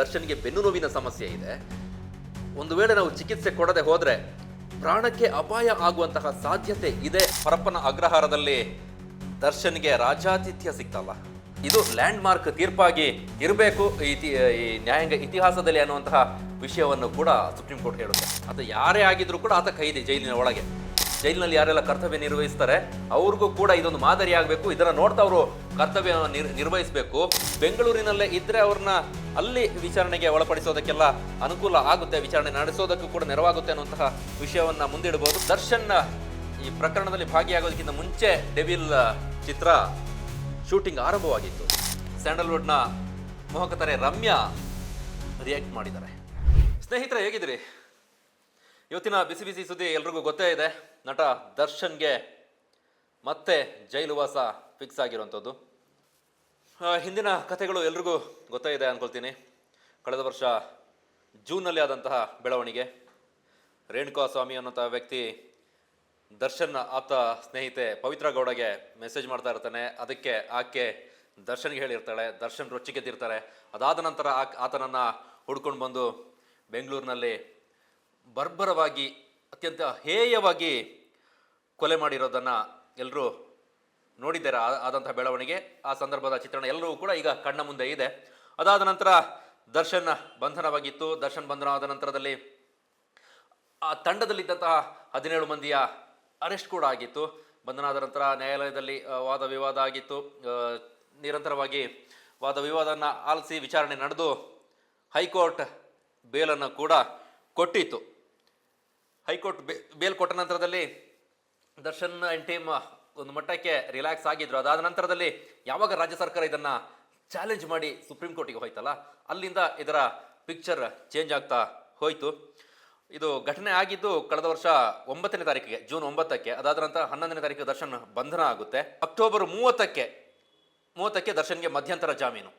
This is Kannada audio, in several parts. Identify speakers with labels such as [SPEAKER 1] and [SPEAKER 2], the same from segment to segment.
[SPEAKER 1] ದರ್ಶನ್ಗೆ ಬೆನ್ನು ನೋವಿನ ಸಮಸ್ಯೆ ಇದೆ. ಒಂದು ವೇಳೆ ನಾವು ಚಿಕಿತ್ಸೆ ಕೊಡದೆ ಹೋದ್ರೆ ಪ್ರಾಣಕ್ಕೆ ಅಪಾಯ ಆಗುವಂತಹ ಸಾಧ್ಯತೆ ಇದೆ. ಪರಪ್ಪನ ಅಗ್ರಹಾರದಲ್ಲಿ ದರ್ಶನ್ಗೆ ರಾಜಾತಿಥ್ಯ ಸಿಕ್ತಲ್ಲ ಇದು ಲ್ಯಾಂಡ್ ಮಾರ್ಕ್ ತೀರ್ಪಾಗಿ ಇರಬೇಕು. ಈ ನ್ಯಾಯಾಂಗ ಇತಿಹಾಸದಲ್ಲಿ ಅನ್ನುವಂತಹ ವಿಷಯವನ್ನು ಕೂಡ ಸುಪ್ರೀಂ ಕೋರ್ಟ್ ಹೇಳುತ್ತೆ. ಅದು ಯಾರೇ ಆಗಿದ್ರೂ ಕೂಡ ಆತ ಕೈದಿ ಜೈಲಿನ ಒಳಗೆ. ಜೈಲಿನಲ್ಲಿ ಯಾರೆಲ್ಲ ಕರ್ತವ್ಯ ನಿರ್ವಹಿಸ್ತಾರೆ, ಅವ್ರಿಗೂ ಕೂಡ ಇದೊಂದು ಮಾದರಿ ಆಗಬೇಕು. ಇದನ್ನು ನೋಡ್ತಾ ಅವರು ಕರ್ತವ್ಯ ನಿರ್, ನಿರ್ವಹಿಸಬೇಕು. ಬೆಂಗಳೂರಿನಲ್ಲೇ ಇದ್ದರೆ ಅವ್ರನ್ನ ಅಲ್ಲಿ ವಿಚಾರಣೆಗೆ ಒಳಪಡಿಸೋದಕ್ಕೆಲ್ಲ ಅನುಕೂಲ ಆಗುತ್ತೆ, ವಿಚಾರಣೆ ನಡೆಸೋದಕ್ಕೂ ಕೂಡ ನೆರವಾಗುತ್ತೆ ಅನ್ನುವಂತಹ ವಿಷಯವನ್ನು ಮುಂದಿಡಬಹುದು ದರ್ಶನ್, ಈ ಪ್ರಕರಣದಲ್ಲಿ ಭಾಗಿಯಾಗೋದಕ್ಕಿಂತ ಮುಂಚೆ ಡೆವಿಲ್, ಚಿತ್ರ ಶೂಟಿಂಗ್ ಆರಂಭವಾಗಿತ್ತು. ಸ್ಯಾಂಡಲ್ವುಡ್ನ ಮೋಹಕತರೆ ರಮ್ಯಾ ರಿಯಾಕ್ಟ್ ಮಾಡಿದ್ದಾರೆ. ಸ್ನೇಹಿತರೆ, ಹೇಗಿದ್ದೀರಿ? ಇವತ್ತಿನ ಬಿಸಿ ಬಿಸಿ ಸುದ್ದಿ ಎಲ್ರಿಗೂ ಗೊತ್ತೇ ಇದೆ. ನಟ ದರ್ಶನ್ಗೆ ಮತ್ತೆ ಜೈಲು ವಾಸ ಫಿಕ್ಸ್ ಆಗಿರುವಂಥದ್ದು. ಹಿಂದಿನ ಕಥೆಗಳು ಎಲ್ರಿಗೂ ಗೊತ್ತೇ ಇದೆ ಅಂದ್ಕೊಳ್ತೀನಿ ಕಳೆದ ವರ್ಷ ಜೂನ್ನಲ್ಲಿ ಆದಂತಹ ಬೆಳವಣಿಗೆ. ರೇಣುಕಾ ಸ್ವಾಮಿ ಅನ್ನೋಂಥ ವ್ಯಕ್ತಿ ದರ್ಶನ್ ಆತ ಸ್ನೇಹಿತೆ ಪವಿತ್ರ ಗೌಡಗೆ ಮೆಸೇಜ್ ಮಾಡ್ತಾ ಇರ್ತಾನೆ. ಅದಕ್ಕೆ ಆಕೆ ದರ್ಶನ್ಗೆ ಹೇಳಿರ್ತಾಳೆ, ದರ್ಶನ್ ರೊಚ್ಚಿಗೆದ್ದಿರ್ತಾರೆ ಅದಾದ ನಂತರ ಆತನನ್ನು ಹುಡ್ಕೊಂಡು ಬಂದು ಬೆಂಗಳೂರಿನಲ್ಲಿ ಬರ್ಬರವಾಗಿ ಅತ್ಯಂತ ಹೇಯವಾಗಿ ಕೊಲೆ ಮಾಡಿರೋದನ್ನು ಎಲ್ಲರೂ ನೋಡಿದ್ದಾರೆ? ಆದಂಥ ಬೆಳವಣಿಗೆ. ಆ ಸಂದರ್ಭದ ಚಿತ್ರಣ ಎಲ್ಲರೂ ಕೂಡ ಈಗ ಕಣ್ಣ ಮುಂದೆ ಇದೆ. ಅದಾದ ನಂತರ ದರ್ಶನ್ ಬಂಧನವಾಗಿತ್ತು. ದರ್ಶನ್ ಬಂಧನ ಆದ ನಂತರದಲ್ಲಿ ಆ ತಂಡದಲ್ಲಿದ್ದಂತಹ ಹದಿನೇಳು ಮಂದಿಯ ಅರೆಸ್ಟ್ ಕೂಡ ಆಗಿತ್ತು. ಬಂಧನ ಆದ ನಂತರ ನ್ಯಾಯಾಲಯದಲ್ಲಿ ವಾದ ವಿವಾದ ಆಗಿತ್ತು. ನಿರಂತರವಾಗಿ ವಾದ ವಿವಾದನ ಆಲಿಸಿ ವಿಚಾರಣೆ ನಡೆದು ಹೈಕೋರ್ಟ್ ಬೇಲನ್ನು ಕೂಡ ಕೊಟ್ಟಿತ್ತು. ಹೈಕೋರ್ಟ್ ಬೇಲ್ ಕೊಟ್ಟ ನಂತರದಲ್ಲಿ ದರ್ಶನ್ ಅಂಡ್ ಟೀಮ್ ಒಂದು ಮಟ್ಟಕ್ಕೆ ರಿಲ್ಯಾಕ್ಸ್ ಆಗಿದ್ರು. ಅದಾದ ನಂತರದಲ್ಲಿ ಯಾವಾಗ ರಾಜ್ಯ ಸರ್ಕಾರ ಇದನ್ನ ಚಾಲೆಂಜ್ ಮಾಡಿ ಸುಪ್ರೀಂ ಕೋರ್ಟಿಗೆ ಹೋಯ್ತಲ್ಲ, ಅಲ್ಲಿಂದ ಇದರ ಪಿಕ್ಚರ್ ಚೇಂಜ್ ಆಗ್ತಾ ಹೋಯಿತು. ಇದು ಘಟನೆ ಆಗಿದ್ದು ಕಳೆದ ವರ್ಷ ಒಂಬತ್ತನೇ ತಾರೀಕಿಗೆ, ಜೂನ್ ಒಂಬತ್ತಕ್ಕೆ, ಅದಾದ ನಂತರ ಹನ್ನೊಂದನೇ ತಾರೀಕು ದರ್ಶನ್ ಬಂಧನ ಆಗುತ್ತೆ. ಅಕ್ಟೋಬರ್ ಮೂವತ್ತಕ್ಕೆ ಮೂವತ್ತಕ್ಕೆ ದರ್ಶನ್ಗೆ ಮಧ್ಯಂತರ ಜಾಮೀನು.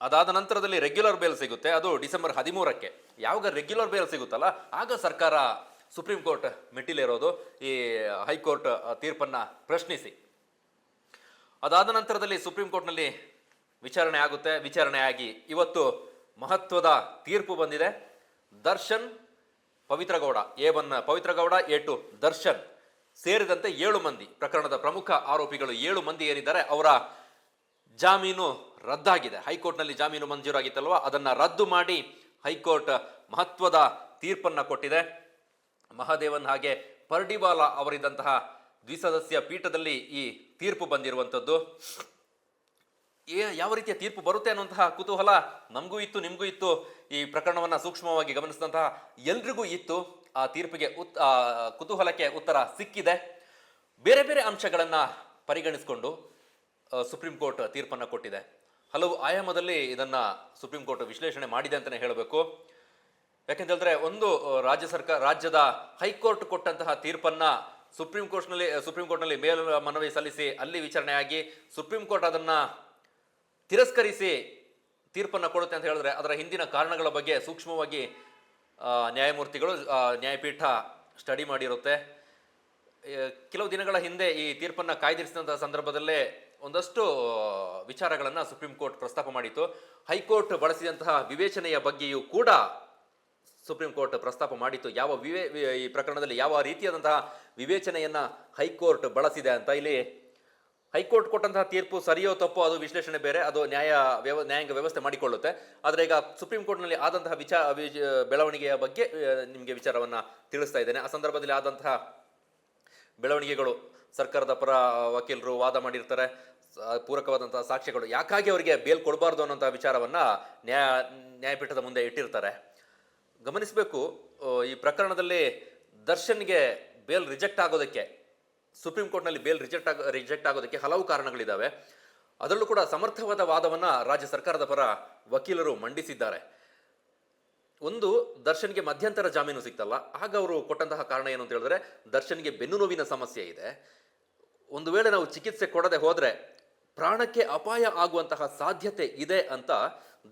[SPEAKER 1] ಅದಾದ ನಂತರದಲ್ಲಿ ರೆಗ್ಯುಲರ್ ಬೇಲ್ ಸಿಗುತ್ತೆ. ಅದು ಡಿಸೆಂಬರ್ ಹದಿಮೂರಕ್ಕೆ. ಯಾವಾಗ ರೆಗ್ಯುಲರ್ ಬೇಲ್ ಸಿಗುತ್ತಲ್ಲ, ಆಗ ಸರ್ಕಾರ ಸುಪ್ರೀಂ ಕೋರ್ಟ್ ಮೆಟ್ಟಿಲೇರೋದು. ಈ ಹೈಕೋರ್ಟ್ ತೀರ್ಪನ್ನ ಪ್ರಶ್ನಿಸಿ. ಅದಾದ ನಂತರದಲ್ಲಿ ಸುಪ್ರೀಂ ಕೋರ್ಟ್ನಲ್ಲಿ ವಿಚಾರಣೆ ಆಗುತ್ತೆ. ವಿಚಾರಣೆ ಆಗಿ ಇವತ್ತು ಮಹತ್ವದ ತೀರ್ಪು ಬಂದಿದೆ. Darshan Pavithra Gowda A one Pavithra Gowda A two Darshan ಸೇರಿದಂತೆ ಏಳು ಮಂದಿ, ಪ್ರಕರಣದ ಪ್ರಮುಖ ಆರೋಪಿಗಳು ಏಳು ಮಂದಿ ಏನಿದ್ದಾರೆ ಅವರ ಜಾಮೀನು ರದ್ದಾಗಿದೆ. ಹೈಕೋರ್ಟ್ನಲ್ಲಿ ಜಾಮೀನು ಮಂಜೂರಾಗಿತ್ತಲ್ವ? ಅದನ್ನು ರದ್ದು ಮಾಡಿ ಹೈಕೋರ್ಟ್ ಮಹತ್ವದ ತೀರ್ಪನ್ನು ಕೊಟ್ಟಿದೆ. ಮಹಾದೇವನ್ ಹಾಗೆ ಪರ್ಡಿವಾಲ ಅವರಿದ್ದಂತಹ ದ್ವಿಸದಸ್ಯ ಪೀಠದಲ್ಲಿ ಈ ತೀರ್ಪು ಬಂದಿರುವಂಥದ್ದು. ಏ, ಯಾವ ರೀತಿಯ ತೀರ್ಪು ಬರುತ್ತೆ ಅನ್ನುವಂತಹ ಕುತೂಹಲ ನಮಗೂ ಇತ್ತು, ನಿಮಗೂ ಇತ್ತು. ಈ ಪ್ರಕರಣವನ್ನ ಸೂಕ್ಷ್ಮವಾಗಿ ಗಮನಿಸಿದಂತಹ ಎಲ್ರಿಗೂ ಇತ್ತು. ಆ ತೀರ್ಪಿಗೆ ಉತ್ ಕುತೂಹಲಕ್ಕೆ ಉತ್ತರ ಸಿಕ್ಕಿದೆ. ಬೇರೆ ಬೇರೆ ಅಂಶಗಳನ್ನ ಪರಿಗಣಿಸಿಕೊಂಡು ಸುಪ್ರೀಂ ಕೋರ್ಟ್ ತೀರ್ಪನ್ನು ಕೊಟ್ಟಿದೆ. ಹಲವು ಆಯಾಮದಲ್ಲಿ ಇದನ್ನ ಸುಪ್ರೀಂ ಕೋರ್ಟ್ ವಿಶ್ಲೇಷಣೆ ಮಾಡಿದೆ ಅಂತಲೇ ಹೇಳಬೇಕು. ಯಾಕೆಂತ ಹೇಳಿದ್ರೆ ಒಂದು ರಾಜ್ಯ ಸರ್ಕಾರ, ರಾಜ್ಯದ ಹೈಕೋರ್ಟ್ ಕೊಟ್ಟಂತಹ ತೀರ್ಪನ್ನ ಸುಪ್ರೀಂ ಕೋರ್ಟ್ನಲ್ಲಿ ಸುಪ್ರೀಂ ಕೋರ್ಟ್ನಲ್ಲಿ ಮೇಲ್ ಮನವಿ ಸಲ್ಲಿಸಿ ಅಲ್ಲಿ ವಿಚಾರಣೆ ಆಗಿ ಸುಪ್ರೀಂ ಕೋರ್ಟ್ ಅದನ್ನ ತಿರಸ್ಕರಿಸಿ ತೀರ್ಪನ್ನ ಕೊಡುತ್ತೆ ಅಂತ ಹೇಳಿದ್ರೆ ಅದರ ಹಿಂದಿನ ಕಾರಣಗಳ ಬಗ್ಗೆ ಸೂಕ್ಷ್ಮವಾಗಿ ನ್ಯಾಯಮೂರ್ತಿಗಳು ನ್ಯಾಯಪೀಠ ಸ್ಟಡಿ ಮಾಡಿರುತ್ತೆ. ಕೆಲವು ದಿನಗಳ ಹಿಂದೆ ಈ ತೀರ್ಪನ್ನ ಕಾಯ್ದಿರಿಸಿದಂತಹ ಸಂದರ್ಭದಲ್ಲೇ ಒಂದಷ್ಟು ವಿಚಾರಗಳನ್ನು ಸುಪ್ರೀಂ ಕೋರ್ಟ್ ಪ್ರಸ್ತಾಪ ಮಾಡಿತ್ತು. ಹೈಕೋರ್ಟ್ ಬಳಸಿದಂತಹ ವಿವೇಚನೆಯ ಬಗ್ಗೆಯೂ ಕೂಡ ಸುಪ್ರೀಂ ಕೋರ್ಟ್ ಪ್ರಸ್ತಾಪ ಮಾಡಿತ್ತು. ಯಾವ ವಿವೇ, ಈ ಪ್ರಕರಣದಲ್ಲಿ ಯಾವ ರೀತಿಯಾದಂತಹ ವಿವೇಚನೆಯನ್ನು ಹೈಕೋರ್ಟ್ ಬಳಸಿದೆ ಅಂತ ಇಲ್ಲಿ ಹೈಕೋರ್ಟ್ ಕೊಟ್ಟಂತಹ ತೀರ್ಪು ಸರಿಯೋ ತಪ್ಪೋ ಅದು ವಿಶ್ಲೇಷಣೆ ಬೇರೆ, ಅದು ನ್ಯಾಯ ವ್ಯವ ನ್ಯಾಯಾಂಗ ವ್ಯವಸ್ಥೆ ಮಾಡಿಕೊಳ್ಳುತ್ತೆ. ಆದರೆ ಈಗ ಸುಪ್ರೀಂ ಕೋರ್ಟ್ನಲ್ಲಿ ಆದಂತಹ ವಿಚಾರ ಬೆಳವಣಿಗೆಯ ಬಗ್ಗೆ ನಿಮಗೆ ವಿಚಾರವನ್ನು ತಿಳಿಸ್ತಾ ಇದ್ದೇನೆ. ಆ ಸಂದರ್ಭದಲ್ಲಿ ಆದಂತಹ ಬೆಳವಣಿಗೆಗಳು ಸರ್ಕಾರದ ಪರ ವಕೀಲರು ವಾದ ಮಾಡಿರ್ತಾರೆ. ಪೂರಕವಾದಂತಹ ಸಾಕ್ಷ್ಯಗಳು. ಯಾಕಾಗಿ ಅವರಿಗೆ ಬೇಲ್ ಕೊಡಬಾರ್ದು ಅನ್ನೋಂಥ ವಿಚಾರವನ್ನ ನ್ಯಾಯ, ನ್ಯಾಯಪೀಠದ ಮುಂದೆ ಇಟ್ಟಿರ್ತಾರೆ. ಗಮನಿಸಬೇಕು ಈ ಪ್ರಕರಣದಲ್ಲಿ ದರ್ಶನ್ಗೆ ಬೇಲ್ ರಿಜೆಕ್ಟ್ ಆಗೋದಕ್ಕೆ ಸುಪ್ರೀಂ ಕೋರ್ಟ್ನಲ್ಲಿ ಬೇಲ್ ರಿಜೆಕ್ಟ್ ಆಗ ರಿಜೆಕ್ಟ್ ಆಗೋದಕ್ಕೆ ಹಲವು ಕಾರಣಗಳಿದ್ದಾವೆ. ಅದರಲ್ಲೂ ಕೂಡ ಸಮರ್ಥವಾದ ವಾದವನ್ನು ರಾಜ್ಯ ಸರ್ಕಾರದ ಪರ ವಕೀಲರು ಮಂಡಿಸಿದ್ದಾರೆ. ಒಂದು, ದರ್ಶನ್ಗೆ ಮಧ್ಯಂತರ ಜಾಮೀನು ಸಿಕ್ತಲ್ಲ, ಆಗ ಅವರು ಕೊಟ್ಟಂತಹ ಕಾರಣ ಏನು ಅಂತ ಹೇಳಿದ್ರೆ, ದರ್ಶನ್ಗೆ ಬೆನ್ನು ನೋವಿನ ಸಮಸ್ಯೆ ಇದೆ. ಒಂದು ವೇಳೆ ನಾವು ಚಿಕಿತ್ಸೆ ಕೊಡದೆ ಹೋದರೆ ಪ್ರಾಣಕ್ಕೆ ಅಪಾಯ ಆಗುವಂತಹ ಸಾಧ್ಯತೆ ಇದೆ ಅಂತ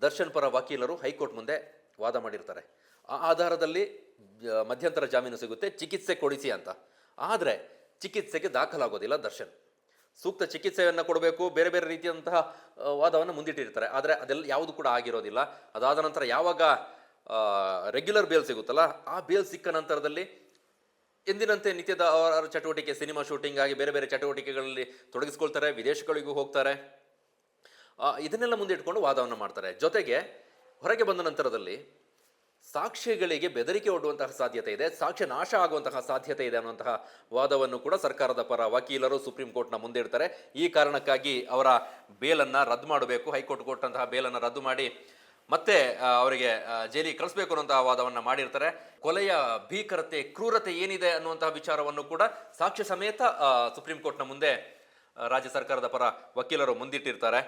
[SPEAKER 1] ದರ್ಶನ್ ಪರ ವಕೀಲರು ಹೈಕೋರ್ಟ್ ಮುಂದೆ ವಾದ ಮಾಡಿರ್ತಾರೆ. ಆ ಆಧಾರದಲ್ಲಿ ಮಧ್ಯಂತರ ಜಾಮೀನು ಸಿಗುತ್ತೆ, ಚಿಕಿತ್ಸೆ ಕೊಡಿಸಿ ಅಂತ. ಆದರೆ ಚಿಕಿತ್ಸೆಗೆ ದಾಖಲಾಗೋದಿಲ್ಲ ದರ್ಶನ್. ಸೂಕ್ತ ಚಿಕಿತ್ಸೆಯನ್ನು ಕೊಡಬೇಕು, ಬೇರೆ ಬೇರೆ ರೀತಿಯಂತಹ ವಾದವನ್ನು ಮುಂದಿಟ್ಟಿರ್ತಾರೆ. ಆದರೆ ಅದೆಲ್ಲ ಯಾವುದು ಕೂಡ ಆಗಿರೋದಿಲ್ಲ. ಅದಾದ ನಂತರ ಯಾವಾಗ ರೆಗ್ಯುಲರ್ ಬೇಲ್ ಸಿಗುತ್ತಲ್ಲ, ಆ ಬೇಲ್ ಸಿಕ್ಕ ನಂತರದಲ್ಲಿ ಎಂದಿನಂತೆ ನಿತ್ಯದ ಅವರ ಚಟುವಟಿಕೆ, ಸಿನಿಮಾ ಶೂಟಿಂಗ್ ಆಗಿ ಬೇರೆ ಬೇರೆ ಚಟುವಟಿಕೆಗಳಲ್ಲಿ ತೊಡಗಿಸ್ಕೊಳ್ತಾರೆ, ವಿದೇಶಗಳಿಗೂ ಹೋಗ್ತಾರೆ. ಇದನ್ನೆಲ್ಲ ಮುಂದಿಟ್ಕೊಂಡು ವಾದವನ್ನು ಮಾಡ್ತಾರೆ. ಜೊತೆಗೆ ಹೊರಗೆ ಬಂದ ನಂತರದಲ್ಲಿ ಸಾಕ್ಷ್ಯಗಳಿಗೆ ಬೆದರಿಕೆ ಒಡ್ಡುವಂತಹ ಸಾಧ್ಯತೆ ಇದೆ, ಸಾಕ್ಷ್ಯ ನಾಶ ಆಗುವಂತಹ ಸಾಧ್ಯತೆ ಇದೆ ಅನ್ನುವಂತಹ ವಾದವನ್ನು ಕೂಡ ಸರ್ಕಾರದ ಪರ ವಕೀಲರು ಸುಪ್ರೀಂ ಕೋರ್ಟ್ನ ಮುಂದೆ ಇಡ್ತಾರೆ. ಈ ಕಾರಣಕ್ಕಾಗಿ ಅವರ ಬೇಲನ್ನು ರದ್ದು ಮಾಡಬೇಕು, ಹೈಕೋರ್ಟ್ ಕೊಟ್ಟಂತಹ ಬೇಲನ್ನು ರದ್ದು ಮಾಡಿ ಮತ್ತೆ ಅವರಿಗೆ ಜೈಲಿ ಜೈಲಿಗೆ ಕಳಿಸ್ಬೇಕು ಅನ್ನುವಂತಹ ವಾದವನ್ನು ಮಾಡಿರ್ತಾರೆ. ಕೊಲೆಯ ಭೀಕರತೆ, ಕ್ರೂರತೆ ಏನಿದೆ ಅನ್ನುವಂತಹ ವಿಚಾರವನ್ನು ಕೂಡ ಸಾಕ್ಷ್ಯ ಸಮೇತ ಸುಪ್ರೀಂ ಕೋರ್ಟ್ನ ಮುಂದೆ ರಾಜ್ಯ ಸರ್ಕಾರದ ಪರ ವಕೀಲರು ಮುಂದಿಟ್ಟಿರ್ತಾರೆ.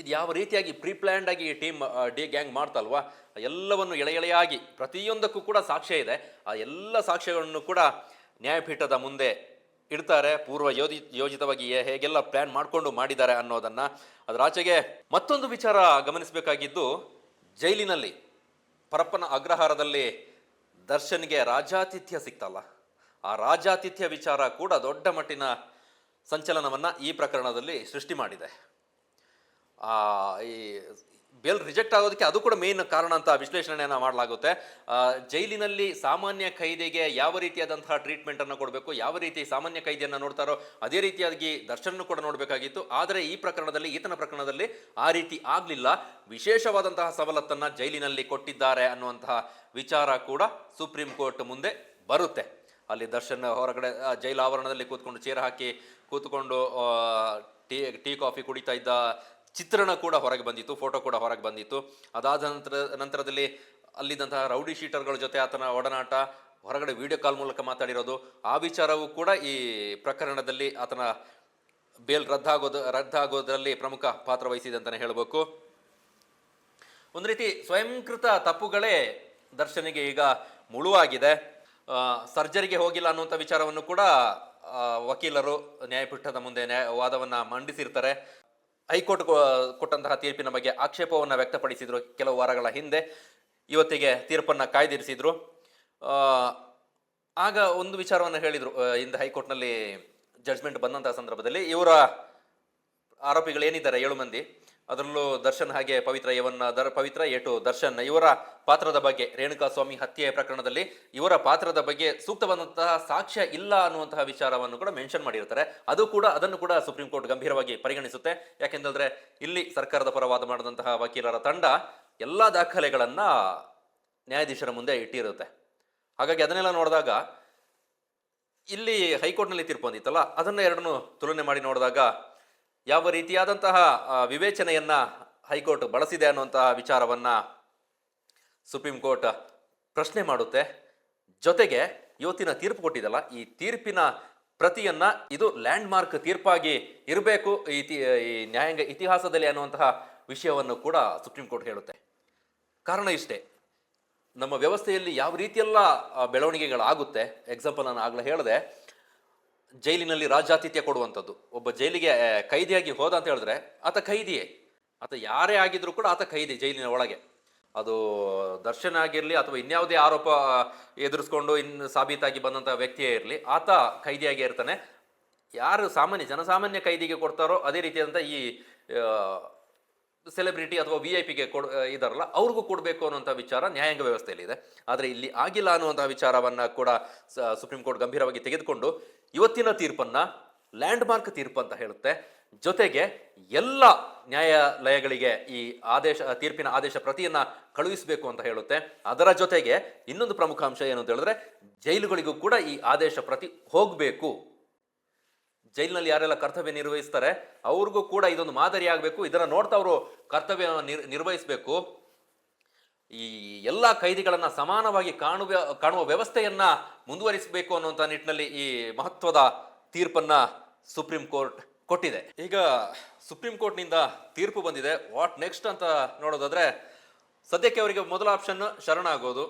[SPEAKER 1] ಇದು ಯಾವ ರೀತಿಯಾಗಿ ಪ್ರೀ ಆಗಿ ಈ ಟೀಮ್ ಡಿ ಗ್ಯಾಂಗ್ ಮಾಡ್ತಲ್ವಾ? ಎಲ್ಲವನ್ನು ಎಳೆ ಎಳೆಯಾಗಿ ಪ್ರತಿಯೊಂದಕ್ಕೂ ಕೂಡ ಸಾಕ್ಷ್ಯ ಇದೆ. ಆ ಎಲ್ಲ ಸಾಕ್ಷ್ಯಗಳನ್ನು ಕೂಡ ನ್ಯಾಯಪೀಠದ ಮುಂದೆ ಇಡ್ತಾರೆ. ಪೂರ್ವ ಯೋಜಿ ಯೋಜಿತವಾಗಿ ಹೇಗೆಲ್ಲ ಪ್ಲ್ಯಾನ್ ಮಾಡಿಕೊಂಡು ಮಾಡಿದ್ದಾರೆ ಅನ್ನೋದನ್ನ ಅದರಾಚೆಗೆ ಮತ್ತೊಂದು ವಿಚಾರ ಗಮನಿಸಬೇಕಾಗಿದ್ದು, ಜೈಲಿನಲ್ಲಿ ಪರಪ್ಪನ ಅಗ್ರಹಾರದಲ್ಲಿ ದರ್ಶನ್ಗೆ ರಾಜಾತಿಥ್ಯ ಸಿಕ್ತಲ್ಲ. ಆ ರಾಜಾತಿಥ್ಯ ವಿಚಾರ ಕೂಡ ದೊಡ್ಡ ಮಟ್ಟಿನ ಸಂಚಲನವನ್ನು ಈ ಪ್ರಕರಣದಲ್ಲಿ ಸೃಷ್ಟಿ ಮಾಡಿದೆ. ಈ ಬೇಲ್ ರಿಜೆಕ್ಟ್ ಆಗೋದಕ್ಕೆ ಅದು ಕೂಡ ಮೇನ್ ಕಾರಣ ಅಂತ ವಿಶ್ಲೇಷಣೆಯನ್ನು ಮಾಡಲಾಗುತ್ತೆ. ಜೈಲಿನಲ್ಲಿ ಸಾಮಾನ್ಯ ಖೈದಿಗೆ ಯಾವ ರೀತಿಯಾದಂತಹ ಟ್ರೀಟ್ಮೆಂಟ್ ಅನ್ನು ಕೊಡಬೇಕು, ಯಾವ ರೀತಿ ಸಾಮಾನ್ಯ ಖೈದಿಯನ್ನು ನೋಡ್ತಾರೋ ಅದೇ ರೀತಿಯಾಗಿ ದರ್ಶನ ಕೂಡ ನೋಡಬೇಕಾಗಿತ್ತು. ಆದರೆ ಈ ಪ್ರಕರಣದಲ್ಲಿ, ಈತನ ಪ್ರಕರಣದಲ್ಲಿ ಆ ರೀತಿ ಆಗಲಿಲ್ಲ. ವಿಶೇಷವಾದಂತಹ ಸವಲತ್ತನ್ನ ಜೈಲಿನಲ್ಲಿ ಕೊಟ್ಟಿದ್ದಾರೆ ಅನ್ನುವಂತಹ ವಿಚಾರ ಕೂಡ ಸುಪ್ರೀಂ ಕೋರ್ಟ್ ಮುಂದೆ ಬರುತ್ತೆ. ಅಲ್ಲಿ ದರ್ಶನ್ ಹೊರಗಡೆ ಜೈಲು ಆವರಣದಲ್ಲಿ ಕೂತ್ಕೊಂಡು ಚೇರ್ ಹಾಕಿ ಕೂತ್ಕೊಂಡು ಟೀ ಟೀ, ಕಾಫಿ ಕುಡಿತಾ ಇದ್ದ ಚಿತ್ರಣ ಕೂಡ ಹೊರಗೆ ಬಂದಿತ್ತು ಫೋಟೋ ಕೂಡ ಹೊರಗೆ ಬಂದಿತ್ತು. ಅದಾದ ನಂತರ, ನಂತರದಲ್ಲಿ ಅಲ್ಲಿದ್ದಂತಹ ರೌಡಿ ಶೀಟರ್ಗಳ ಜೊತೆ ಆತನ ಒಡನಾಟ, ಹೊರಗಡೆ ವಿಡಿಯೋ ಕಾಲ್ ಮೂಲಕ ಮಾತಾಡಿರೋದು, ಆ ವಿಚಾರವೂ ಕೂಡ ಈ ಪ್ರಕರಣದಲ್ಲಿ ಆತನ ಬೇಲ್ ರದ್ದಾಗೋದು, ರದ್ದಾಗೋದ್ರಲ್ಲಿ ಪ್ರಮುಖ ಪಾತ್ರ ವಹಿಸಿದೆ ಅಂತಲೇ ಹೇಳಬೇಕು. ಒಂದು ರೀತಿ ಸ್ವಯಂಕೃತ ತಪ್ಪುಗಳೇ ದರ್ಶನಿಗೆ ಈಗ ಮುಳುವಾಗಿದೆ. ಸರ್ಜರಿಗೆ ಹೋಗಿಲ್ಲ ಅನ್ನುವಂಥ ವಿಚಾರವನ್ನು ಕೂಡ ವಕೀಲರು ನ್ಯಾಯಪೀಠದ ಮುಂದೆ ನ್ಯಾಯ ವಾದವನ್ನು ಮಂಡಿಸಿರ್ತಾರೆ. ಹೈಕೋರ್ಟ್ ಕೊಟ್ಟಂತಹ ತೀರ್ಪಿನ ಬಗ್ಗೆ ಆಕ್ಷೇಪವನ್ನು ವ್ಯಕ್ತಪಡಿಸಿದ್ರು ಕೆಲವು ವಾರಗಳ ಹಿಂದೆ. ಇವತ್ತಿಗೆ ತೀರ್ಪನ್ನ ಕಾಯ್ದಿರಿಸಿದ್ರು. ಆಗ ಒಂದು ವಿಚಾರವನ್ನು ಹೇಳಿದರು ಇಂದ ಹೈಕೋರ್ಟ್ನಲ್ಲಿ ಜಡ್ಜ್ಮೆಂಟ್ ಬಂದಂತಹ ಸಂದರ್ಭದಲ್ಲಿ. ಇವರ ಆರೋಪಿಗಳು ಏನಿದ್ದಾರೆ ಏಳು ಮಂದಿ. ಅದರಲ್ಲೂ ದರ್ಶನ್ ಹಾಗೆ ಪವಿತ್ರ ಯವನ್ನ ದರ್, ಪವಿತ್ರ ಏಟು ದರ್ಶನ್ ಇವರ ಪಾತ್ರದ ಬಗ್ಗೆ ರೇಣುಕಾ ಸ್ವಾಮಿ ಹತ್ಯೆ ಪ್ರಕರಣದಲ್ಲಿ ಇವರ ಪಾತ್ರದ ಬಗ್ಗೆ ಸೂಕ್ತವಾದಂತಹ ಸಾಕ್ಷ್ಯ ಇಲ್ಲ ಅನ್ನುವಂತಹ ವಿಚಾರವನ್ನು ಕೂಡ ಮೆನ್ಷನ್ ಮಾಡಿರ್ತಾರೆ. ಅದು ಕೂಡ, ಅದನ್ನು ಕೂಡ ಸುಪ್ರೀಂ ಕೋರ್ಟ್ ಗಂಭೀರವಾಗಿ ಪರಿಗಣಿಸುತ್ತೆ. ಯಾಕೆಂದ್ರೆ ಇಲ್ಲಿ ಸರ್ಕಾರದ ಪರವಾದ ಮಾಡಿದಂತಹ ವಕೀಲರ ತಂಡ ಎಲ್ಲ ದಾಖಲೆಗಳನ್ನ ನ್ಯಾಯಾಧೀಶರ ಮುಂದೆ ಇಟ್ಟಿರುತ್ತೆ. ಹಾಗಾಗಿ ಅದನ್ನೆಲ್ಲ ನೋಡಿದಾಗ ಇಲ್ಲಿ ಹೈಕೋರ್ಟ್ನಲ್ಲಿ ತೀರ್ಪು ಬಂದಿತ್ತಲ್ಲ, ಅದನ್ನ ಎರಡನ್ನು ತುಲನೆ ಮಾಡಿ ನೋಡಿದಾಗ ಯಾವ ರೀತಿಯಾದಂತಹ ವಿವೇಚನೆಯನ್ನು ಹೈಕೋರ್ಟ್ ಬಳಸಿದೆ ಅನ್ನುವಂತಹ ವಿಚಾರವನ್ನ ಸುಪ್ರೀಂ ಕೋರ್ಟ್ ಪ್ರಶ್ನೆ ಮಾಡುತ್ತೆ. ಜೊತೆಗೆ ಇವತ್ತಿನ ತೀರ್ಪು ಕೊಟ್ಟಿದಲ್ಲ, ಈ ತೀರ್ಪಿನ ಪ್ರತಿಯನ್ನ ಇದು ಲ್ಯಾಂಡ್ ಮಾರ್ಕ್ ತೀರ್ಪಾಗಿ ಇರಬೇಕು, ಈ ನ್ಯಾಯಾಂಗ ಇತಿಹಾಸದಲ್ಲಿ ಅನ್ನುವಂತಹ ವಿಷಯವನ್ನು ಕೂಡ ಸುಪ್ರೀಂ ಕೋರ್ಟ್ ಹೇಳುತ್ತೆ. ಕಾರಣ ಇಷ್ಟೇ, ನಮ್ಮ ವ್ಯವಸ್ಥೆಯಲ್ಲಿ ಯಾವ ರೀತಿಯೆಲ್ಲ ಬೆಳವಣಿಗೆಗಳಾಗುತ್ತೆ, ಎಕ್ಸಾಂಪಲ್ ನಾನು ಆಗಲೇ ಹೇಳಿದೆ ಜೈಲಿನಲ್ಲಿ ರಾಜಾತಿಥ್ಯ ಕೊಡುವಂಥದ್ದು. ಒಬ್ಬ ಜೈಲಿಗೆ ಕೈದಿಯಾಗಿ ಹೋದ ಅಂತ ಹೇಳಿದ್ರೆ ಆತ ಕೈದಿಯೇ. ಆತ ಯಾರೇ ಆಗಿದ್ರು ಕೂಡ ಆತ ಕೈದಿ ಜೈಲಿನ ಒಳಗೆ. ಅದು ದರ್ಶನ ಆಗಿರಲಿ ಅಥವಾ ಇನ್ಯಾವುದೇ ಆರೋಪ ಎದುರಿಸ್ಕೊಂಡು ಇನ್ನು ಸಾಬೀತಾಗಿ ಬಂದಂಥ ವ್ಯಕ್ತಿಯೇ ಇರಲಿ, ಆತ ಕೈದಿಯಾಗಿ ಇರ್ತಾನೆ. ಯಾರು ಸಾಮಾನ್ಯ, ಜನಸಾಮಾನ್ಯ ಕೈದಿಗೆ ಕೊಡ್ತಾರೋ ಅದೇ ರೀತಿಯಾದಂಥ ಈ ಸೆಲೆಬ್ರಿಟಿ ಅಥವಾ ವಿ ಐ ಪಿಗೆ ಕೊಡ್ ಇದಾರಲ್ಲ, ಅವ್ರಿಗೂ ಕೊಡಬೇಕು ಅನ್ನುವಂಥ ವಿಚಾರ ನ್ಯಾಯಾಂಗ ವ್ಯವಸ್ಥೆಯಲ್ಲಿ ಇದೆ ಆದರೆ ಇಲ್ಲಿ ಆಗಿಲ್ಲ ಅನ್ನುವಂಥ ವಿಚಾರವನ್ನು ಕೂಡ ಸುಪ್ರೀಂ ಕೋರ್ಟ್ ಗಂಭೀರವಾಗಿ ತೆಗೆದುಕೊಂಡು ಇವತ್ತಿನ ತೀರ್ಪನ್ನು ಲ್ಯಾಂಡ್ ಮಾರ್ಕ್ ತೀರ್ಪು ಅಂತ ಹೇಳುತ್ತೆ. ಜೊತೆಗೆ ಎಲ್ಲ ನ್ಯಾಯಾಲಯಗಳಿಗೆ ಈ ಆದೇಶ, ತೀರ್ಪಿನ ಆದೇಶ ಪ್ರತಿಯನ್ನ ಕಳುಹಿಸಬೇಕು ಅಂತ ಹೇಳುತ್ತೆ. ಅದರ ಜೊತೆಗೆ ಇನ್ನೊಂದು ಪ್ರಮುಖ ಅಂಶ ಏನು ಅಂತ ಹೇಳಿದ್ರೆ ಜೈಲುಗಳಿಗೂ ಕೂಡ ಈ ಆದೇಶ ಪ್ರತಿ ಹೋಗಬೇಕು. ಜೈಲಿನಲ್ಲಿ ಯಾರೆಲ್ಲ ಕರ್ತವ್ಯ ನಿರ್ವಹಿಸ್ತಾರೆ, ಅವ್ರಿಗೂ ಕೂಡ ಇದೊಂದು ಮಾದರಿ ಆಗಬೇಕು. ಇದನ್ನ ನೋಡ್ತಾ ಅವರು ಕರ್ತವ್ಯ ನಿರ್, ನಿರ್ವಹಿಸಬೇಕು. ಈ ಎಲ್ಲ ಕೈದಿಗಳನ್ನು ಸಮಾನವಾಗಿ ಕಾಣುವ ಕಾಣುವ ವ್ಯವಸ್ಥೆಯನ್ನ ಮುಂದುವರಿಸಬೇಕು ಅನ್ನುವಂಥ ನಿಟ್ಟಿನಲ್ಲಿ ಈ ಮಹತ್ವದ ತೀರ್ಪನ್ನ ಸುಪ್ರೀಂ ಕೋರ್ಟ್ ಕೊಟ್ಟಿದೆ. ಈಗ ಸುಪ್ರೀಂ ಕೋರ್ಟ್ನಿಂದ ತೀರ್ಪು ಬಂದಿದೆ. ವಾಟ್ ನೆಕ್ಸ್ಟ್ ಅಂತ ನೋಡೋದಾದ್ರೆ ಸದ್ಯಕ್ಕೆ ಅವರಿಗೆ ಮೊದಲ ಆಪ್ಷನ್ ಶರಣಾಗೋದು.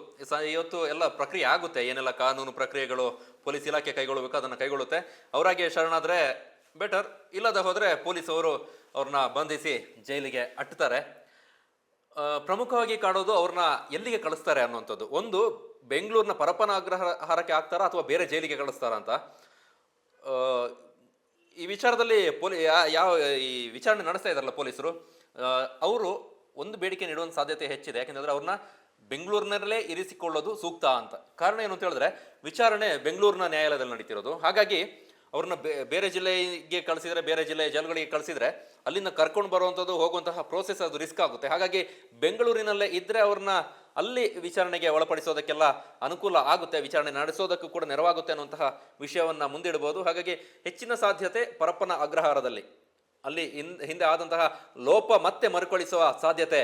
[SPEAKER 1] ಇವತ್ತು ಎಲ್ಲ ಪ್ರಕ್ರಿಯೆ ಆಗುತ್ತೆ. ಏನೆಲ್ಲ ಕಾನೂನು ಪ್ರಕ್ರಿಯೆಗಳು, ಪೊಲೀಸ್ ಇಲಾಖೆ ಕೈಗೊಳ್ಳಬೇಕು ಅದನ್ನು ಕೈಗೊಳ್ಳುತ್ತೆ. ಅವರಾಗೆ ಶರಣಾದರೆ ಬೆಟರ್ ಇಲ್ಲದ ಹೋದರೆ ಪೊಲೀಸ್ ಅವರು ಅವ್ರನ್ನ ಬಂಧಿಸಿ ಜೈಲಿಗೆ ಅಟ್ತಾರೆ ಪ್ರಮುಖವಾಗಿ ಕಾಡೋದು ಅವ್ರನ್ನ ಎಲ್ಲಿಗೆ ಕಳಿಸ್ತಾರೆ ಅನ್ನುವಂಥದ್ದು. ಒಂದು, ಬೆಂಗಳೂರಿನ ಪರಪನ ಅಗ್ರಹಾರಕ್ಕೆ ಹಾಕ್ತಾರಾ ಅಥವಾ ಬೇರೆ ಜೈಲಿಗೆ ಕಳಿಸ್ತಾರ ಅಂತ? ಈ ವಿಚಾರದಲ್ಲಿ ಪೊಲೀ ಯಾವ, ಈ ವಿಚಾರಣೆ ನಡೆಸ್ತಾ ಇದ್ದಾರಲ್ಲ ಪೊಲೀಸರು ಅವರು ಒಂದು ಬೇಡಿಕೆ ನೀಡುವಂತ ಸಾಧ್ಯತೆ ಹೆಚ್ಚಿದೆ. ಯಾಕೆಂದ್ರೆ ಅವ್ರನ್ನ ಬೆಂಗಳೂರಿನಲ್ಲೇ ಇರಿಸಿಕೊಳ್ಳೋದು ಸೂಕ್ತ ಅಂತ. ಕಾರಣ ಏನು ಅಂತ ಹೇಳಿದ್ರೆ, ವಿಚಾರಣೆ ಬೆಂಗಳೂರಿನ ನ್ಯಾಯಾಲಯದಲ್ಲಿ ನಡೀತಿರೋದು. ಹಾಗಾಗಿ ಅವ್ರನ್ನ ಬೇರೆ ಜಿಲ್ಲೆಗೆ ಕಳಿಸಿದ್ರೆ, ಬೇರೆ ಜಿಲ್ಲೆಯ ಜೈಲುಗಳಿಗೆ ಕಳಿಸಿದ್ರೆ, ಅಲ್ಲಿಂದ ಕರ್ಕೊಂಡು ಬರುವಂಥದ್ದು ಹೋಗುವಂತಹ ಪ್ರೋಸೆಸ್ ಅದು ರಿಸ್ಕ್ ಆಗುತ್ತೆ. ಹಾಗಾಗಿ ಬೆಂಗಳೂರಿನಲ್ಲೇ ಇದ್ರೆ ಅವ್ರನ್ನ ಅಲ್ಲಿ ವಿಚಾರಣೆಗೆ ಒಳಪಡಿಸೋದಕ್ಕೆಲ್ಲ ಅನುಕೂಲ ಆಗುತ್ತೆ. ವಿಚಾರಣೆ ನಡೆಸೋದಕ್ಕೂ ಕೂಡ ನೆರವಾಗುತ್ತೆ ಅನ್ನುವಂತಹ ವಿಷಯವನ್ನ ಮುಂದಿಡಬಹುದು ಹಾಗಾಗಿ ಹೆಚ್ಚಿನ ಸಾಧ್ಯತೆ ಪರಪ್ಪನ ಅಗ್ರಹಾರದಲ್ಲಿ. ಅಲ್ಲಿ ಹಿಂದೆ ಆದಂತಹ ಲೋಪ ಮತ್ತೆ ಮರುಕಳಿಸುವ ಸಾಧ್ಯತೆ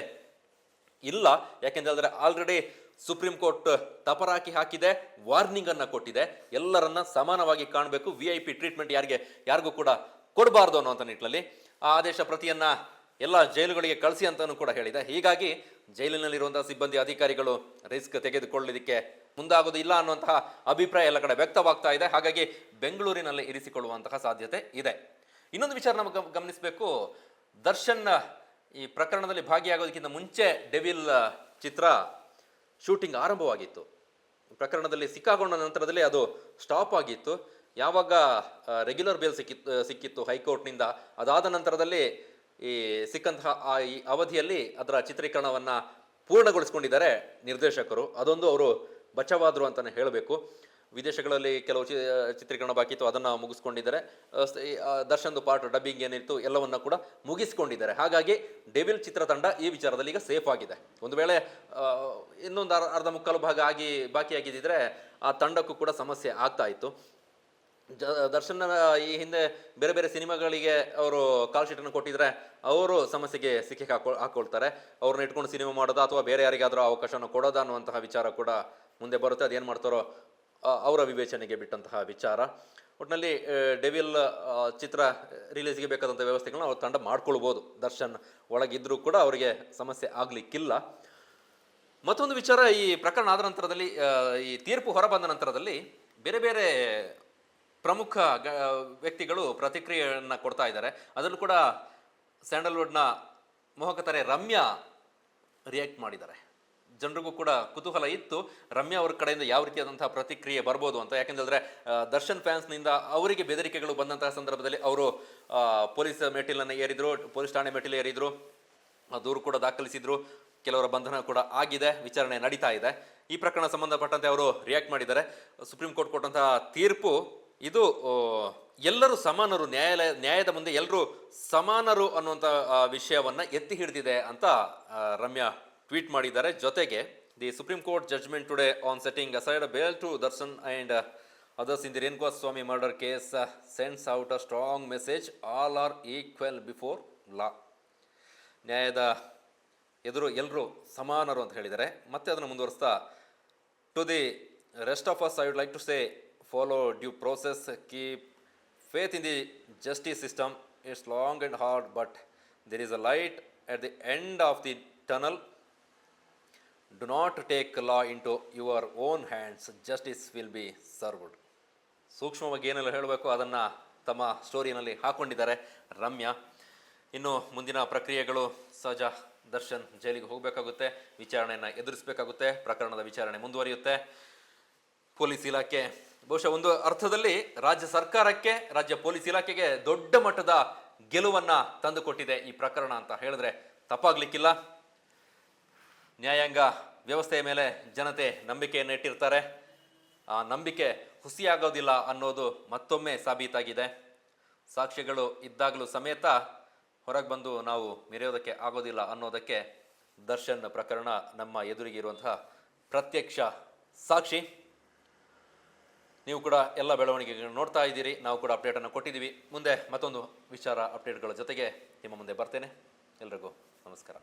[SPEAKER 1] ಇಲ್ಲ. ಯಾಕೆಂದ್ರೆ ಆಲ್ರೆಡಿ ಸುಪ್ರೀಂ ಕೋರ್ಟ್ ತಪರಾಕಿ ಹಾಕಿದೆ ವಾರ್ನಿಂಗ್ ಅನ್ನ ಕೊಟ್ಟಿದೆ. ಎಲ್ಲರನ್ನ ಸಮಾನವಾಗಿ ಕಾಣಬೇಕು. ವಿ ಐ ಪಿ ಟ್ರೀಟ್ಮೆಂಟ್ ಯಾರಿಗೆ, ಯಾರಿಗೂ ಕೂಡ ಕೊಡಬಾರ್ದು ಅನ್ನುವಂಥ ನಿಟ್ಟಿನಲ್ಲಿ ಆ ಆದೇಶ ಪ್ರತಿಯನ್ನ ಎಲ್ಲ ಜೈಲುಗಳಿಗೆ ಕಳಿಸಿ ಅಂತಾನೂ ಕೂಡ ಹೇಳಿದೆ. ಹೀಗಾಗಿ ಜೈಲಿನಲ್ಲಿರುವಂತಹ ಸಿಬ್ಬಂದಿ ಅಧಿಕಾರಿಗಳು ರಿಸ್ಕ್ ತೆಗೆದುಕೊಳ್ಳಲಿಕ್ಕೆ ಮುಂದಾಗೋದು ಇಲ್ಲ ಅನ್ನುವಂತಹ ಅಭಿಪ್ರಾಯ ಎಲ್ಲ ಕಡೆ ವ್ಯಕ್ತವಾಗ್ತಾ ಇದೆ. ಹಾಗಾಗಿ ಬೆಂಗಳೂರಿನಲ್ಲಿ ಇರಿಸಿಕೊಳ್ಳುವಂತಹ ಸಾಧ್ಯತೆ ಇದೆ. ಇನ್ನೊಂದು ವಿಚಾರ ನಮಗೆ ಗಮನಿಸಬೇಕು. ದರ್ಶನ್ ಈ ಪ್ರಕರಣದಲ್ಲಿ ಭಾಗಿಯಾಗೋದಕ್ಕಿಂತ ಮುಂಚೆ ಡೆವಿಲ್ ಚಿತ್ರ ಶೂಟಿಂಗ್ ಆರಂಭವಾಗಿತ್ತು. ಪ್ರಕರಣದಲ್ಲಿ ಸಿಕ್ಕಾಗೊಂಡ ನಂತರದಲ್ಲಿ ಅದು ಸ್ಟಾಪ್ ಆಗಿತ್ತು. ಯಾವಾಗ ರೆಗ್ಯುಲರ್ ಬೇಲ್ ಸಿಕ್ಕಿತ್ತು ಸಿಕ್ಕಿತ್ತು ಹೈಕೋರ್ಟ್ನಿಂದ, ಅದಾದ ನಂತರದಲ್ಲಿ ಈ ಸಿಕ್ಕಂತಹ, ಆ, ಈ ಅವಧಿಯಲ್ಲಿ ಅದರ ಚಿತ್ರೀಕರಣವನ್ನು ಪೂರ್ಣಗೊಳಿಸ್ಕೊಂಡಿದ್ದಾರೆ ನಿರ್ದೇಶಕರು. ಅದೊಂದು ಅವರು ಬಚಾವಾದರು ಅಂತಲೇ ಹೇಳಬೇಕು. ವಿದೇಶಗಳಲ್ಲಿ ಕೆಲವು ಚಿ ಚಿತ್ರೀಕರಣ ಬಾಕಿ ಇತ್ತು, ಅದನ್ನು ಮುಗಿಸ್ಕೊಂಡಿದ್ದಾರೆ. ದರ್ಶನ್ದು ಪಾರ್ಟ್ ಡಬ್ಬಿಂಗ್ ಏನಿತ್ತು, ಎಲ್ಲವನ್ನ ಕೂಡ ಮುಗಿಸ್ಕೊಂಡಿದ್ದಾರೆ. ಹಾಗಾಗಿ ಡೆವಿಲ್ ಚಿತ್ರತಂಡ ಈ ವಿಚಾರದಲ್ಲಿ ಈಗ ಸೇಫ್ ಆಗಿದೆ. ಒಂದು ವೇಳೆ ಇನ್ನೊಂದು ಅರ್- ಅರ್ಧ ಮುಕ್ಕಾಲು ಭಾಗ ಆಗಿ ಬಾಕಿಯಾಗಿದ್ದಿದ್ರೆ ಆ ತಂಡಕ್ಕೂ ಕೂಡ ಸಮಸ್ಯೆ ಆಗ್ತಾ ಇತ್ತು. ಜ, ದರ್ಶನ್ ಈ ಹಿಂದೆ ಬೇರೆ ಬೇರೆ ಸಿನಿಮಾಗಳಿಗೆ ಅವರು ಕಾಲ್ ಶೀಟನ್ನು ಕೊಟ್ಟಿದ್ರೆ ಅವರು ಸಮಸ್ಯೆಗೆ ಸಿಕ್ಕಿ ಹಾಕೊ, ಹಾಕೊಳ್ತಾರೆ. ಅವ್ರನ್ನ ಇಟ್ಕೊಂಡು ಸಿನಿಮಾ ಮಾಡೋದಾ ಅಥವಾ ಬೇರೆ ಯಾರಿಗಾದರೂ ಅವಕಾಶನ ಕೊಡೋದಾ ಅನ್ನುವಂತಹ ವಿಚಾರ ಕೂಡ ಮುಂದೆ ಬರುತ್ತೆ. ಅದೇನು ಮಾಡ್ತಾರೋ ಅವರ ವಿವೇಚನೆಗೆ ಬಿಟ್ಟಂತಹ ವಿಚಾರ. ಒಟ್ಟಿನಲ್ಲಿ ಡೆವಿಲ್ ಚಿತ್ರ ರಿಲೀಸ್ಗೆ ಬೇಕಾದಂಥ ವ್ಯವಸ್ಥೆಗಳನ್ನ ಅವ್ರ ತಂಡ ಮಾಡ್ಕೊಳ್ಬೋದು. ದರ್ಶನ್ ಒಳಗಿದ್ರೂ ಕೂಡ ಅವರಿಗೆ ಸಮಸ್ಯೆ ಆಗಲಿಕ್ಕಿಲ್ಲ. ಮತ್ತೊಂದು ವಿಚಾರ, ಈ ಪ್ರಕರಣ ಆದ ನಂತರದಲ್ಲಿ ಈ ತೀರ್ಪು ಹೊರಬಂದ ನಂತರದಲ್ಲಿ ಬೇರೆ ಬೇರೆ ಪ್ರಮುಖ ವ್ಯಕ್ತಿಗಳು ಪ್ರತಿಕ್ರಿಯೆಯನ್ನು ಕೊಡ್ತಾ ಇದ್ದಾರೆ. ಅದರಲ್ಲೂ ಕೂಡ ಸ್ಯಾಂಡಲ್ವುಡ್ನ ಮೋಹಕತರೆ ರಮ್ಯಾ ರಿಯಾಕ್ಟ್ ಮಾಡಿದ್ದಾರೆ. ಜನರಿಗೂ ಕೂಡ ಕುತೂಹಲ ಇತ್ತು. ರಮ್ಯಾ ಅವ್ರ ಕಡೆಯಿಂದ ಯಾವ ರೀತಿಯಾದಂತಹ ಪ್ರತಿಕ್ರಿಯೆ ಬರ್ಬೋದು ಅಂತ. ಯಾಕೆಂದ್ರೆ ದರ್ಶನ್ ಫ್ಯಾನ್ಸ್ನಿಂದ ಅವರಿಗೆ ಬೆದರಿಕೆಗಳು ಬಂದಂತಹ ಸಂದರ್ಭದಲ್ಲಿ ಅವರು ಪೊಲೀಸ್ ಮೆಟ್ಟಿಲನ್ನು ಏರಿದ್ರು, ಪೊಲೀಸ್ ಠಾಣೆ ಮೆಟ್ಟಿಲು ಏರಿದ್ರು ದೂರು ಕೂಡ ದಾಖಲಿಸಿದ್ರು. ಕೆಲವರ ಬಂಧನ ಕೂಡ ಆಗಿದೆ, ವಿಚಾರಣೆ ನಡೀತಾ ಇದೆ. ಈ ಪ್ರಕರಣ ಸಂಬಂಧಪಟ್ಟಂತೆ ಅವರು ರಿಯಾಕ್ಟ್ ಮಾಡಿದ್ದಾರೆ. ಸುಪ್ರೀಂ ಕೋರ್ಟ್ ಕೊಟ್ಟಂತಹ ತೀರ್ಪು, ಇದು ಎಲ್ಲರೂ ಸಮಾನರು, ನ್ಯಾಯಾಲಯ, ನ್ಯಾಯದ ಮುಂದೆ ಎಲ್ಲರೂ ಸಮಾನರು ಅನ್ನುವಂಥ ವಿಷಯವನ್ನು ಎತ್ತಿ ಹಿಡಿದಿದೆ ಅಂತ ರಮ್ಯಾ ಟ್ವೀಟ್ ಮಾಡಿದ್ದಾರೆ. ಜೊತೆಗೆ the supreme court judgment today on setting aside bail to Darshan and others in the Renuka Swamy murder case sends out a strong message all are equal before law. ನ್ಯಾಯದ ಎದುರು ಎಲ್ಲರೂ ಸಮಾನರು ಅಂತ ಹೇಳಿದ್ದಾರೆ. ಮತ್ತೆ ಅದನ್ನು ಮುಂದುವರಿಸ್ತಾ, to the rest of us I would like to say, follow due process, keep faith in the justice system. It's long and hard, but there is a light at the end of the tunnel. Do not take law into your own hands justice will be served ಸೂಕ್ಷ್ಮವಾಗಿ ಏನೆಲ್ಲ ಹೇಳಬೇಕು? ಅದನ್ನು ತಮ್ಮ ಸ್ಟೋರಿನಲ್ಲಿ ಹಾಕೊಂಡಿದ್ದಾರೆ. ರಮ್ಯಾ. ಇನ್ನು ಮುಂದಿನ ಪ್ರಕ್ರಿಯೆಗಳು ಸಹಜ. ದರ್ಶನ್ ಜೈಲಿಗೆ ಹೋಗಬೇಕಾಗುತ್ತೆ. ವಿಚಾರಣೆಯನ್ನು ಎದುರಿಸಬೇಕಾಗುತ್ತೆ. ಪ್ರಕರಣದ ವಿಚಾರಣೆ ಮುಂದುವರಿಯುತ್ತೆ. ಪೊಲೀಸ್ ಇಲಾಖೆ. ಬಹುಶಃ ಒಂದು ಅರ್ಥದಲ್ಲಿ ರಾಜ್ಯ ಸರ್ಕಾರಕ್ಕೆ, ರಾಜ್ಯ ಪೊಲೀಸ್ ಇಲಾಖೆಗೆ ದೊಡ್ಡ ಮಟ್ಟದ ಗೆಲುವನ್ನು ತಂದುಕೊಟ್ಟಿದೆ ಈ ಪ್ರಕರಣ ಅಂತ ಹೇಳಿದ್ರೆ ತಪ್ಪಾಗ್ಲಿಕ್ಕಿಲ್ಲ. ನ್ಯಾಯಾಂಗ ವ್ಯವಸ್ಥೆಯ ಮೇಲೆ ಜನತೆ ನಂಬಿಕೆಯನ್ನು ಇಟ್ಟಿರ್ತಾರೆ. ಆ ನಂಬಿಕೆ ಹುಸಿಯಾಗೋದಿಲ್ಲ ಅನ್ನೋದು ಮತ್ತೊಮ್ಮೆ ಸಾಬೀತಾಗಿದೆ. ಸಾಕ್ಷಿಗಳು ಇದ್ದಾಗಲೂ ಸಮೇತ ಹೊರಗೆ ಬಂದು ನಾವು ಮೆರೆಯೋದಕ್ಕೆ ಆಗೋದಿಲ್ಲ ಅನ್ನೋದಕ್ಕೆ ದರ್ಶನ್ ಪ್ರಕರಣ ನಮ್ಮ ಎದುರಿಗೆ ಇರುವಂತಹ ಪ್ರತ್ಯಕ್ಷ ಸಾಕ್ಷಿ. ನೀವು ಕೂಡ ಎಲ್ಲ ಬೆಳವಣಿಗೆಗಳನ್ನು ನೋಡ್ತಾ ಇದ್ದೀರಿ. ನಾವು ಕೂಡ ಅಪ್ಡೇಟನ್ನು ಕೊಟ್ಟಿದ್ದೀವಿ. ಮುಂದೆ ಮತ್ತೊಂದು ವಿಚಾರ ಅಪ್ಡೇಟ್ಗಳ ಜೊತೆಗೆ ನಿಮ್ಮ ಮುಂದೆ ಬರ್ತೇನೆ. ಎಲ್ರಿಗೂ ನಮಸ್ಕಾರ.